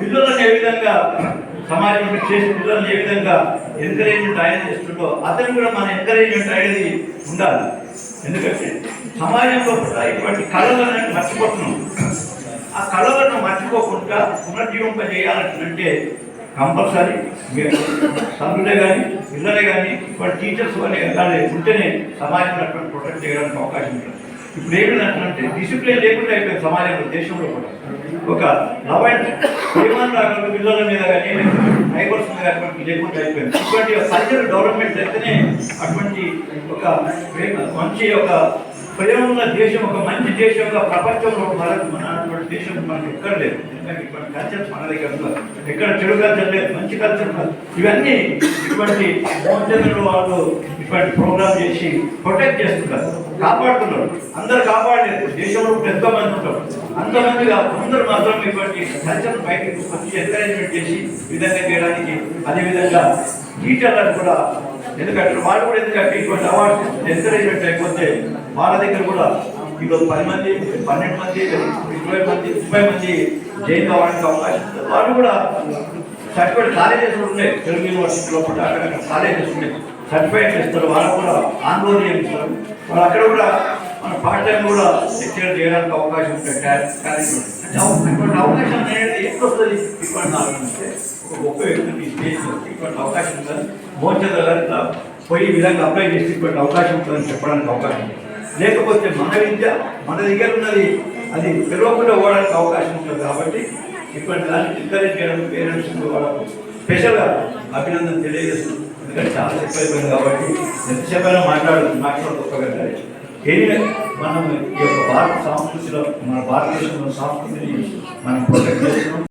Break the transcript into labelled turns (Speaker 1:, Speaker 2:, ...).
Speaker 1: పిల్లలను ఏ విధంగా సమాజంలో చేసి పిల్లల్ని ఏ విధంగా ఎంకరేజ్మెంట్ ఆయన చేస్తుండో అతను కూడా మన ఎంకరేజ్మెంట్ అనేది ఉండాలి. ఎందుకంటే సమాజంలో ఇటువంటి కళలను మర్చిపోతున్నాం. ఆ కళలను మర్చిపోకుండా పునర్జీవింపజేయాలంటే కంపల్సరీ మీరు తండ్రులే కానీ పిల్లలే కానీ ఇటువంటి టీచర్స్ వాళ్ళే కానీ ఉంటేనే సమాజంలో అటువంటి ప్రొటెక్ట్ చేయడానికి అవకాశం ఉంటుంది. ఇప్పుడు ఏమిటంటే డిసిప్లిన్ లేకుండా అయిపోయింది సమాజంలో దేశంలో కూడా. ఒక లవ్ అండ్ ప్రేమను రాకుండా పిల్లల మీద కానీ నైబర్స్ మీద అటువంటి లేకుండా అయిపోయింది. ఇటువంటి కల్చర్ డెవలప్మెంట్ అయితేనే అటువంటి ఒక ప్రేమ మంచి ఒక ప్రేమ ఉన్న దేశం ఒక మంచి దేశంగా ప్రపంచంలో భారత్ మన అటువంటి దేశం మనకి ఎక్కడ లేదు. ఎందుకంటే ఇటువంటి కల్చర్స్ మన దగ్గర ఎక్కడ చెడు కల్చర్ లేదు మంచి కల్చర్ ఇవన్నీ ఇటువంటి మోచంద్రులు వాళ్ళు ఇటువంటి ప్రోగ్రామ్ చేసి ప్రొటెక్ట్ చేస్తున్నారు. కాపాడుతున్నారు. అందరు కాపాడలేదు దేశంలో పెద్ద మంది ఉంటారు. అంతమందిగా అందరూ మాత్రం ఇటువంటి కల్చర్ బయటకు మంచి ఎంకరేజ్మెంట్ చేసి విధంగా చేయడానికి అదేవిధంగా టీచర్లను కూడా ఎందుకంటే వాళ్ళు కూడా ఎందుకంటే ఇటువంటి అవార్డ్స్ ఎంకరేజ్మెంట్ అయిపోతే వాళ్ళ దగ్గర కూడా ఈరోజు పది మంది పన్నెండు మంది ఇరవై మంది ముప్పై మంది జైలు కావడానికి అవకాశం వాళ్ళు కూడా సర్టిఫైడ్ కాలేజెస్ ఉన్నాయి. తెలుగు యూనివర్సిటీలో కూడా అక్కడ కాలేజెస్ ఉన్నాయి. సర్టిఫైడ్ చేస్తారు. వాళ్ళు కూడా ఆందోళన చేస్తారు. వాళ్ళు అక్కడ కూడా మన పార్ట్ కూడా లెక్చర్ చేయడానికి అవకాశం ఉంటుంది ఇటువంటి అవకాశం అనేది ఎప్పుడు వస్తుంది? ఇటువంటి ఆలోచిస్తే ఒక గొప్ప వ్యక్తిని స్టేజ్ ఇటువంటి అవకాశం ఉంటుంది మోచంద్ర గారితో పోయి విధంగా అప్లై చేసి ఇటువంటి అవకాశం ఉంటుందని చెప్పడానికి అవకాశం లేకపోతే మన విద్య మన దగ్గర ఉన్నది అది పిలవకుండా పోవడానికి అవకాశం ఉంటుంది కాబట్టి ఇటువంటి దాన్ని ఎంకరేజ్ చేయడం పేరెంట్స్ వాళ్ళకు స్పెషల్గా అభినందన తెలియజేస్తుంది ఎందుకంటే చాలా ఎక్కువైపోయింది కాబట్టి ఎంతసేపైనా మాట్లాడు మాట్లాడుకోగలగాలి ఏది మనం ఈ యొక్క భారత సంస్కృతిలో మన భారతదేశంలో సంస్కృతిని మనం ప్రొటెక్ట్ చేస్తున్నాం.